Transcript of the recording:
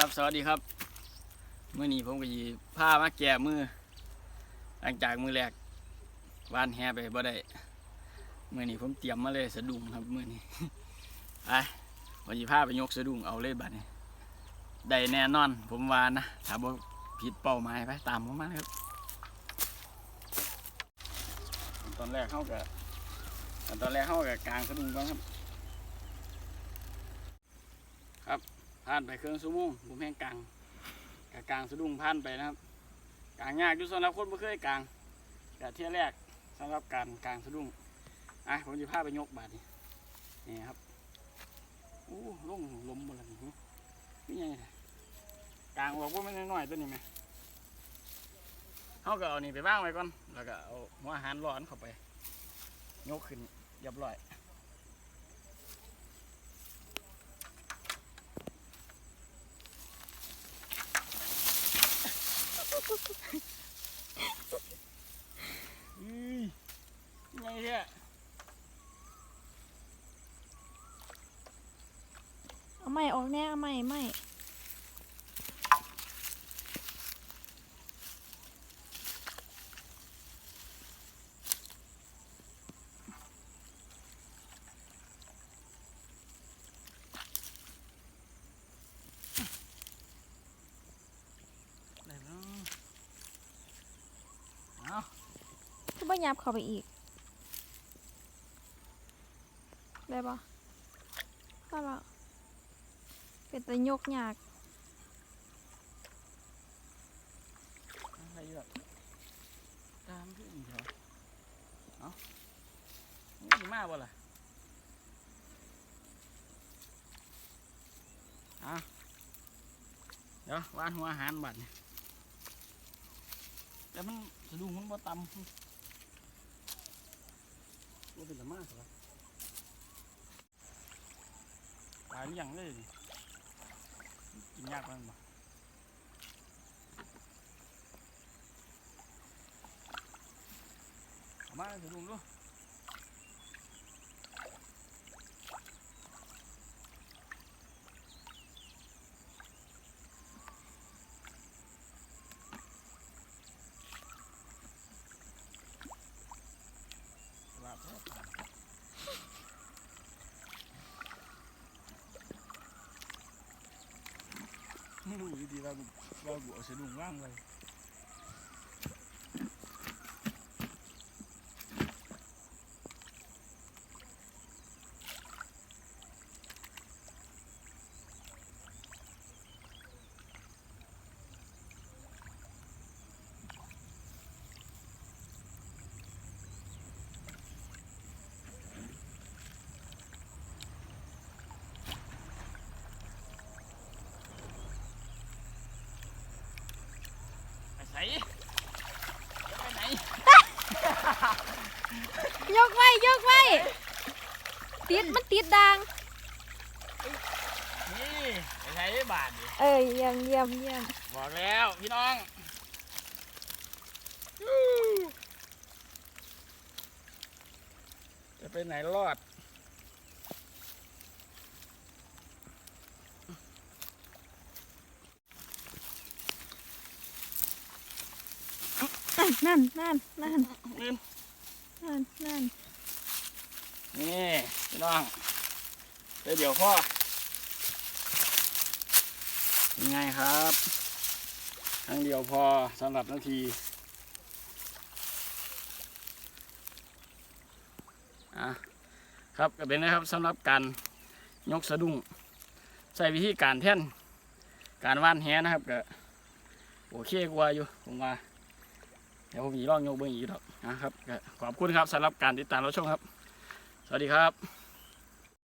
สวัสดีครับเมื่อนี้ผมก็ยีผ้ามาแก่มือหลังจากมือแรกวานแฮไปบ่ได้เมื่อนี้ผมเตรียมมาเลยสะดุ้งครับเมื่อนี้ไปวันยีผ้าไปยกสะดุ้งเอาเลยบัดนี้ได้แน่นอน ผมวานะถ้าบ่ผิดเป้าหมายไปตามผมมาครับ ตอนแรกเข้ากับตอนแรกเข้ากับกลางสะดุ้งก่อนครับ ครับ ผ่านไปเครื่องชั่วโมงผมแห้งกลางกับกลางสะดุ้งผ่านไปนะครับกลางยากอยู่สำหรับคนไม่เคยกลางแต่เที่ยแรกสำหรับการกลางสะดุ้งอะผมจะพาไปยกบาดนี่นี่ครับอู้ลงลมหมดแล้วนี่นี่ไงกลางบอกว่าไม่น้อยตัวนี้ไหมเขาก็เอานี่ไปว่างไว้ก่อน แล้วก็เอาหัวอาหารร้อนเข้าไป ยกขึ้นเรียบร้อยไง เนี่ยเอาไม่ออกแน่เอาไม่ไม่อะไรเนาะเอาก็บ่ยับเข้าไปอีก ได้ปะได้ปะเป็นแต่ยกยากอะไรอยู่แบบตามขึ้นเถอะเอานี่มาบ่ล่ะเอาเดี๋ยววานหัวอาหารบัดนี่แต่มันสะดุ้งมันบ่ต่ำว่าเป็นละมากเหรอตายหรือยังเลย กินยากมั้งบ่มาถึงลุงด้วย รู้ดีๆว่ากูว่ากูเอาสะดุ้งว่างเลย ไปไหน ยกไว้ยกไว้ติดมันติดดัง นี่ไปใช้บาทดิเอ้ยเยี่ยมเยี่ยมเยี่ยมบอกแล้วพี่น้องจะไปไหนรอด นั่นนั่นนั่นอืมนั่นนั่นนี่พี่น้องเดี๋ยวเดี๋ยวพ่อยังไงครับครั้งเดียวพอสำหรับนาทีอะครับก็เป็นนะครับสำหรับการยกสะดุ้งใส่วิธีการแท่นการว่านแหนะครับก็โอเคกว่าอยู่ผมว่า เดี๋ยวผมอีร่องโยกเบิ้งอีกดอกนะครับขอบคุณครับสำหรับการติดตามรับชมครับ สวัสดีครับ